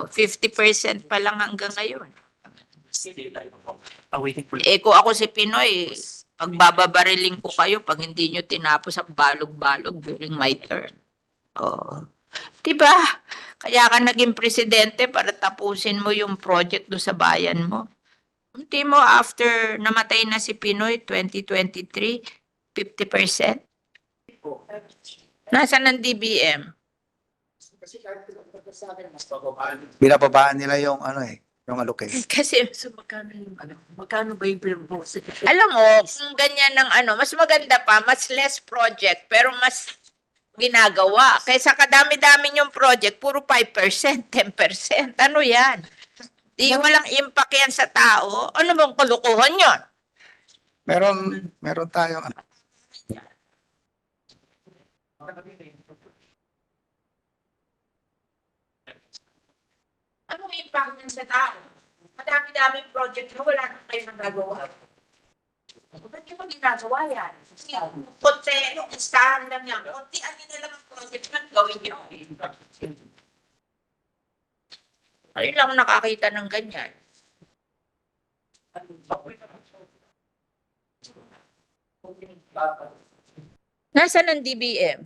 Oh, 50% pa lang hanggang ngayon. Awaiting for Eh kung ako si Pinoy, pagbababariling ko kayo pag hindi nyo tinapos ang balog-balog during my term. Oh. Diba? Kaya ka naging presidente para tapusin mo yung project do sa bayan mo. Hindi mo after namatay na si Pinoy 2023, 50%. Nasaan ang DBM? Binababaan nila yung ano eh, yung allocation. Kasi So, magkano yung, ano, magkano ba yung pinag-boss? Alam mo, kung ganyan ng ano, mas maganda pa, mas less project, pero mas ginagawa. Kaysa kadami-dami yung project, puro 5%, 10%. Ano yan? Di walang impact yan sa tao. Ano bang kulukuhan yun? Meron, meron tayong ano, Anong impact yan sa tao? Madami-daming project na wala na kayo nagagawa. Ba't nyo ba ginagawa yan? Kunti, listahan lang yan. Kunti, ano na lang ang project na gawin nyo. Ayun lang nakakita ng ganyan. Nasaan ang DBM?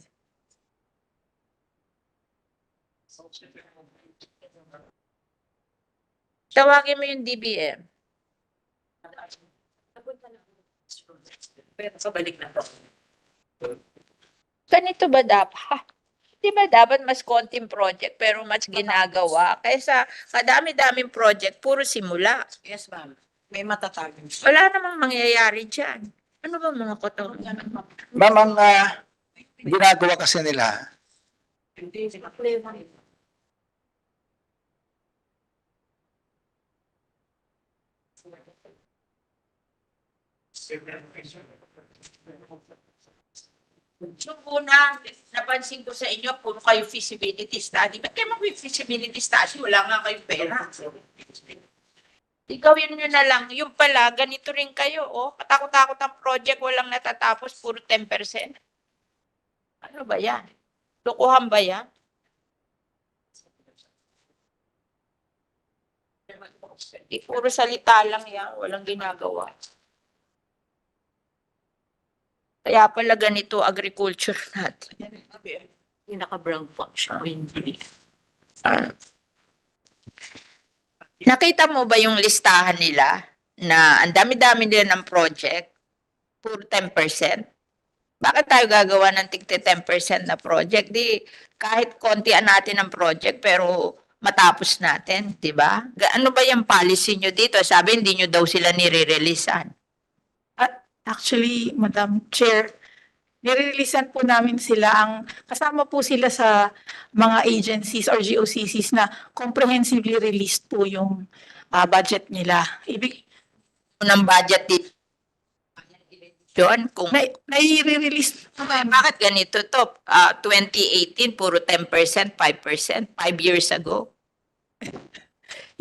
Tawagin mo yung DBM. Pero sa balik na to. Ganito ba dapat? Di ba dapat mas konting project pero mas ginagawa? Kaysa kadami-daming project, puro simula. Yes, ma'am. May matatag. Wala namang mangyayari dyan. Ano ba mga koto? Ma'am, ang ah, ginagawa kasi nila, Hindi, Yung una, napansin ko sa inyo, puro kayo feasibility study. Ba't kayo mag-feasibility study? Wala nga kayong pera. Ikaw yun nyo na lang. Yung pala, ganito rin kayo. Oh. Katakot-takot ang project, walang natatapos, puro 10%. Ano ba yan? Lukuhan ba yan? Di puro salita lang yan, walang ginagawa. Kaya pala ganito agriculture natin. Yung naka-brown punch. O hindi. Ah. Nakita mo ba yung listahan nila na ang dami-dami nila ng project, puro 10%? Bakit tayo gagawa ng tigte 10% na project? Di kahit kontian natin ang project pero matapos natin, di ba? Ano ba yung policy nyo dito? Sabi hindi nyo daw sila nire-releasean. Actually, Madam Chair, nire-releasean po namin sila ang kasama po sila sa mga agencies or GOCCs na comprehensively released po yung ah, budget nila. Ibig, ng budget dito. Yun, kung na, nai-release Okay, bakit ganito to? Ah, 2018, puro 10%, 5%, 5 years ago.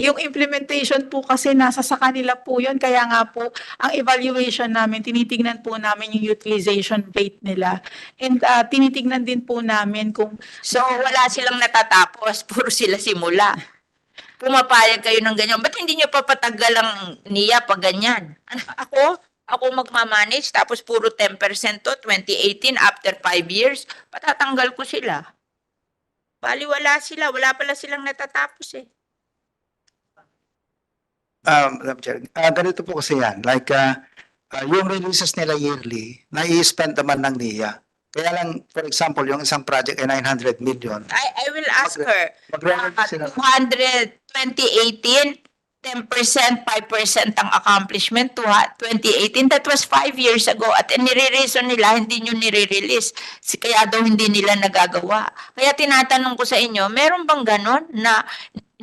Yung implementation po kasi nasa sa kanila po yun. Kaya nga po, ang evaluation namin, tinitignan po namin yung utilization rate nila. And ah, tinitignan din po namin kung So, wala silang natatapos, puro sila simula. Pumapayag kayo ng ganyan. Ba't hindi nyo papatagal ang niya pag ganyan? Ano, ako? Ako magmamanage, tapos puro 10% to, 2018, after 5 years, patatanggal ko sila. Bali, wala sila. Wala pala silang natatapos eh. Um, Madam Chair, ah, ganito po kasi yan, like, ah, ah, yung releases nila yearly, nai-spend naman ng NIA. Kaya lang, for example, yung isang project ay 900 million. I, I will ask her. Magre-release sila. 200, 2018, 10%, 5% ang accomplishment to 2018. That was five years ago. At nire-reason nila, hindi nyo nire-release. Si- Kaya daw hindi nila nagagawa. Kaya tinatanong ko sa inyo, meron bang ganon na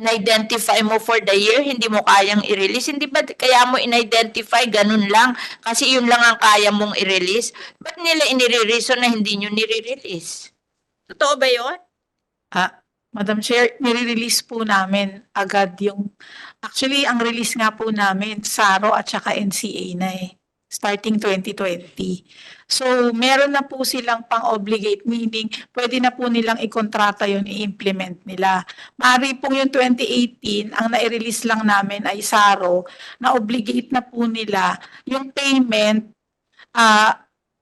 na-identify mo for the year, hindi mo kayang i-release? Hindi ba kaya mo in-identify ganun lang? Kasi yun lang ang kaya mong i-release? Ba't nila inire-reason na hindi nyo nire-release? Totoo ba yun? Ah, Madam Chair, nire-release po namin agad yung, actually, ang release nga po namin, SARO at saka NCA na eh. Starting 2020. So, meron na po silang pang-obligate, meaning pwede na po nilang ikontrata yun, i-implement nila. Mari pong yung 2018, ang nai-release lang namin ay SARO, na obligate na po nila yung payment, ah,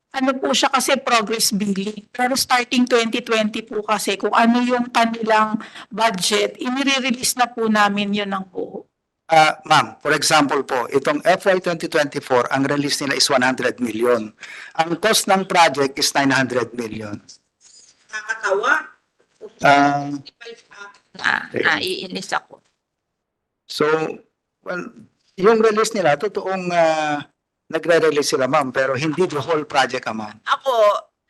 ano po siya kasi progress billing. Pero starting 2020 po kasi kung ano yung kanilang budget, inire-release na po namin yun ng buo. Ah, ma'am, for example po, itong FY 2024, ang release nila is 100 million. Ang cost ng project is 900 million. Nakakatawa. Ah, Na, naiinis ako. so, well, yung release nila, totoong ah, nagre-release sila, ma'am, pero hindi the whole project amount. Ako,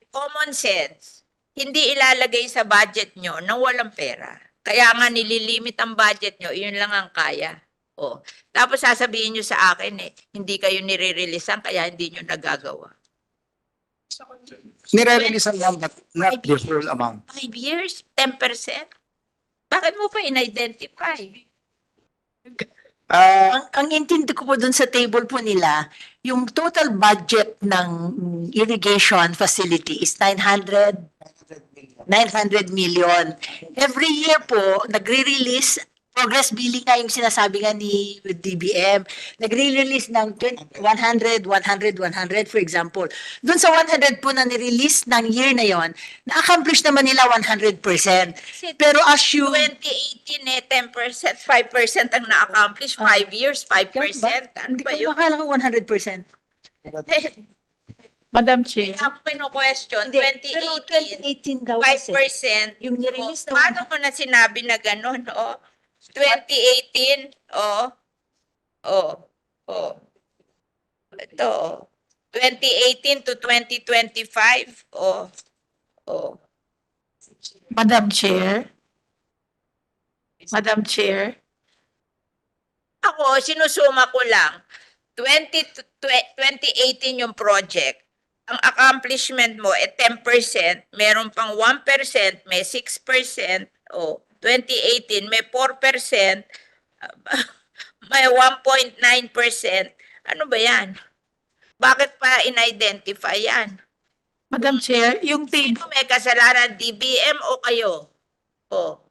common sense, hindi ilalagay sa budget nyo na walang pera. Kaya nga nililimit ang budget nyo, yun lang ang kaya. O. Tapos sasabihin nyo sa akin eh, hindi kayo nire-releasean kaya hindi nyo nagagawa. Nire-release lang, but not the whole amount. Five years, 10%? Bakit mo pa in-identify? Ah, Ang, ang intindi ko po dun sa table po nila, yung total budget ng irrigation facility is 900 900 million. Every year po, nagre-release, progress billing nga yung sinasabi nga ni with DBM, nagre-release ng 20 100, 100, 100 for example. Doon sa 100 po na nirelease ng year na yon, na-accomplish naman nila 100%. Kasi Pero as you... 2018 eh, 10%, 5% ang na-accomplish, 5 years, 5%. Ano Hindi ba yun? makala ko 100%. Madam Chair. Ako pino-question, Hindi, pero 2018, 2018 daw kasi. 5%. Yung nirelease na Paano mo na sinabi na gano'n, oh? 2018, oh, oh, oh. Ito, oh. 2018 to 2025, oh, oh. Madam Chair. Madam Chair. Ako, sinusuma ko lang, 20 to, twe- 2018 yung project. Ang accomplishment mo, eh 10%, meron pang 1%, may 6%, oh, 2018, may 4%, may 1.9%. Ano ba yan? Bakit pa in-identify yan? Madam Chair, yung table, Sino may kasalanan, DBM o kayo? Oh.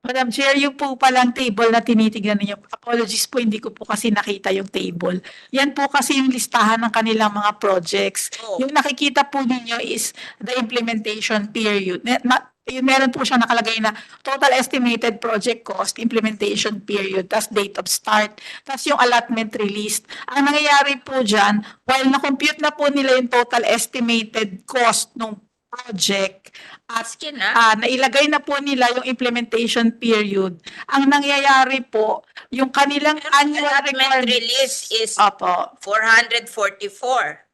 Madam Chair, yung po palang table na tinitignan ninyo, apologies po, hindi ko po kasi nakita yung table. Yan po kasi yung listahan ng kanilang mga projects. Oh. Yung nakikita po ninyo is the implementation period. Na, meron po siya nakalagay na total estimated project cost, implementation period, tas date of start, tas yung allotment released. Ang nangyayari po dyan, while na-compute na po nila yung total estimated cost ng project, at Askin na. ah nailagay na po nila yung implementation period. Ang nangyayari po, yung kanilang annual Allotment requirement. release is Opo. 444.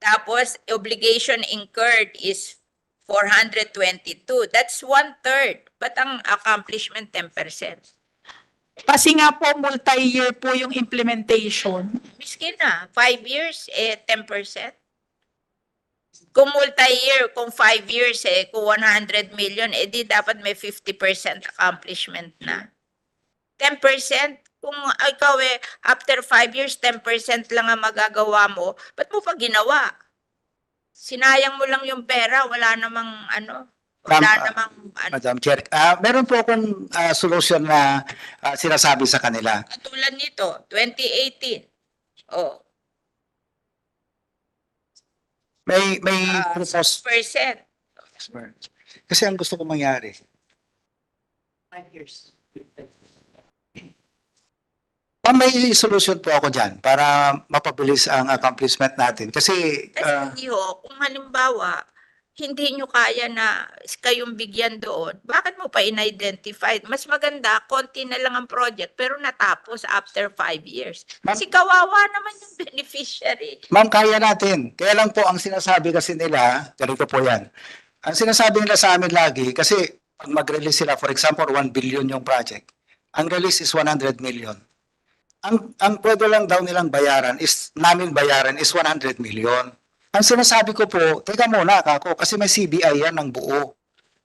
Tapos, obligation incurred is 422. That's one-third. But ang accomplishment, 10%. Kasi nga po, multi-year po yung implementation. Miskin na, 5 years, eh, 10%. Kung multi-year, kung 5 years, eh, kung 100 million, eh, di dapat may 50% accomplishment na. 10%, kung ikaw eh, after 5 years, 10% lang ang magagawa mo, ba't mo pa ginawa? Sinayang mo lang yung pera, wala namang ano, wala Ma'am, ah, namang ano. Madam Chair, ah, meron po akong ah, solution na ah, sinasabi sa kanila. Katulad nito, 2018. Oh, May may Ah, propose percent. kasi ang gusto ko mangyari. Five years. Ah, may solution po ako diyan para mapabilis ang accomplishment natin kasi Kasi ah, hindi ho, kung halimbawa, hindi nyo kaya na kayong bigyan doon, bakit mo pa in-identify? Mas maganda, konti na lang ang project, pero natapos after five years. Kasi kawawa naman yung beneficiary. Ma'am, kaya natin. Kaya lang po ang sinasabi kasi nila, ganito po yan. Ang sinasabi nila sa amin lagi, kasi pag mag-release sila, for example, 1 billion yung project, ang release is 100 million. Ang, ang pwede lang daw nilang bayaran is, namin bayaran is 100 million. Ang sinasabi ko po, teka muna ako, kasi may CBI yan ng buo.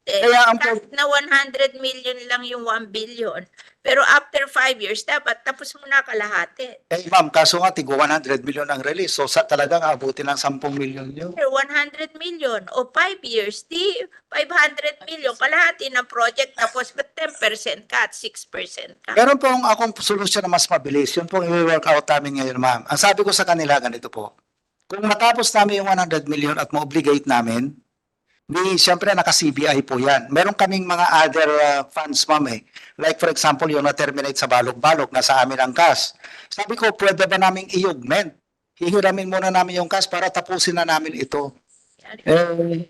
eh, Kaya ang kahit na 100 million lang yung 1 billion. Pero after 5 years, dapat tapos mo na kalahati. Eh, ma'am, kaso nga, tigo 100 million ang release. So, sa, talagang abutin ng 10 million yun. Pero 100 million o 5 years, di 500 million, kalahati ng project, tapos ba't 10% ka at 6% ka? Meron pong akong solusyon na mas mabilis. Yun pong i-work out namin ngayon, ma'am. Ang sabi ko sa kanila, ganito po. Kung matapos namin yung 100 million at ma-obligate namin, di, siyempre naka-CBI po yan. Meron kaming mga other uh, funds, ma'am eh. Like for example, yung na-terminate sa balog-balog, nasa amin ang cash. Sabi ko, pwede ba naming i-augment? Hihiramin muna namin yung cash para tapusin na namin ito. Eh,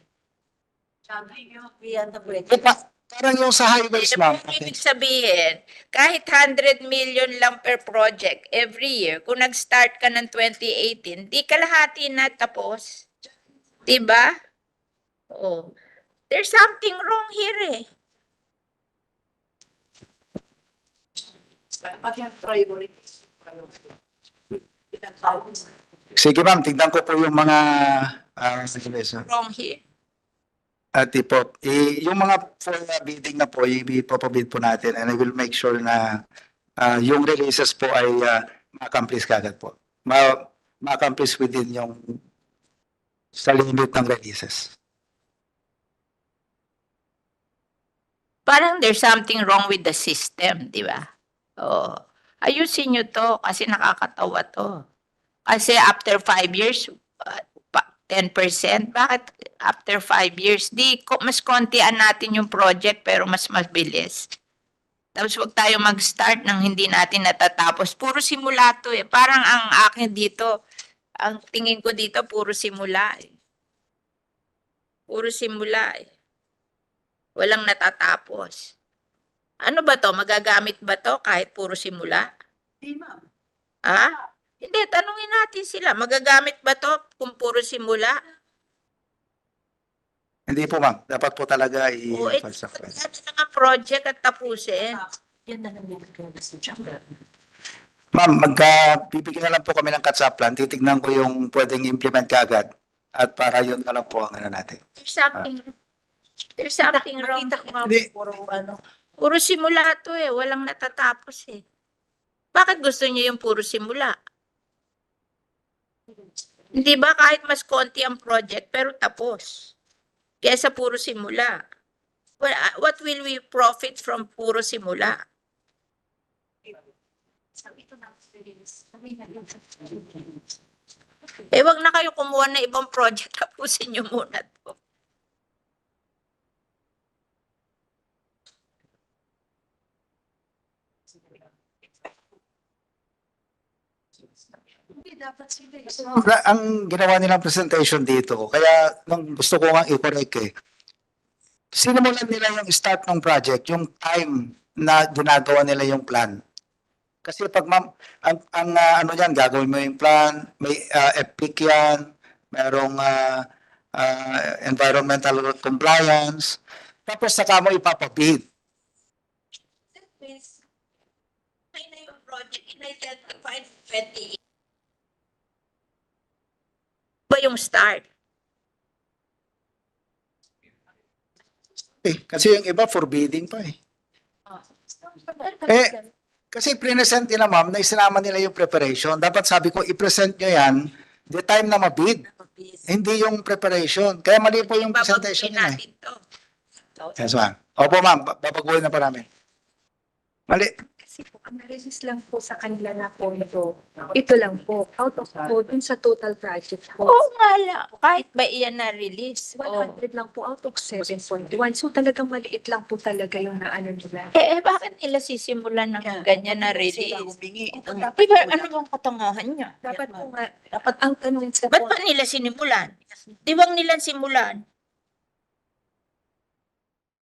eh, pa- parang yung sa highways, ma'am. Ibig sabihin, kahit 100 million lang per project every year, kung nag-start ka ng 2018, di kalahati na tapos. Diba? Oh. There's something wrong here eh. Sige ma'am, tignan ko po yung mga uh, Wrong here. At po, eh, yung mga for bidding na po, ipapabid po natin and I will make sure na ah, yung releases po ay uh, ma-accomplish kagad po. Ma ma-accomplish within yung sa limit ng releases. Parang there's something wrong with the system, di ba? Oh. Ayusin nyo to kasi nakakatawa to. Kasi after five years, uh, 10%, bakit after five years? Di, mas kontian natin yung project pero mas mabilis. Tapos wag tayo mag-start ng hindi natin natatapos. Puro simula to eh. Parang ang akin dito, ang tingin ko dito, puro simula eh. Puro simula eh. Walang natatapos. Ano ba to? Magagamit ba to kahit puro simula? Ha? Hindi, tanungin natin sila. Magagamit ba to kung puro simula? Hindi po ma'am, dapat po talaga i O, ano na nga project at tapusin? Ma'am, magka bibigyan na lang po kami ng catch-up plan. Titignan ko yung pwedeng implement kagad at para yun na lang po ang ano natin. There's something, there's something wrong. Hindi. Puro simula to eh. Walang natatapos eh. Bakit gusto niyo yung puro simula? Hindi ba kahit mas konti ang project pero tapos? Kesa puro simula. What will we profit from puro simula? Eh, wag na kayo kumuha ng ibang project. Tapusin niyo muna to. Ra- ang ginawa nilang presentation dito, kaya nung gusto ko nga i-correct eh. Sinimulan nila yung start ng project, yung time na ginagawa nila yung plan. Kasi pag ma'am, ang, ang ah, ano yan, gagawin mo yung plan, may uh, EPIC yan, merong ah, ah, environmental compliance, tapos saka mo ipapabid. Please. Ay na yung project, in-identify 20. Ba yung start? Eh, kasi yung iba forbidding pa eh. Eh, kasi present nila ma'am na isinama nila yung preparation. Dapat sabi ko, i-present nyo yan the time na mabid. Hindi yung preparation. Kaya mali po yung presentation Babaguhin nila eh. natin to. Yes ma'am. Opo ma'am, ba- babaguhin na pa namin. Mali. Kasi po, ang release lang po sa kanila na po ito, ito lang po, out of po, dun sa total project po. Oo nga lang, kahit ba iyan na-release. Oh. 100 lang po out of 7.1. So talagang maliit lang po talaga yung naano nila. Eh, eh, bakit nila sisimulan ng ganyan na release? Dapat, Diba, ano bang katangahan niya? dapat po nga, dapat ang tanong sa Ba't pa nila sinimulan? Di bang nila simulan?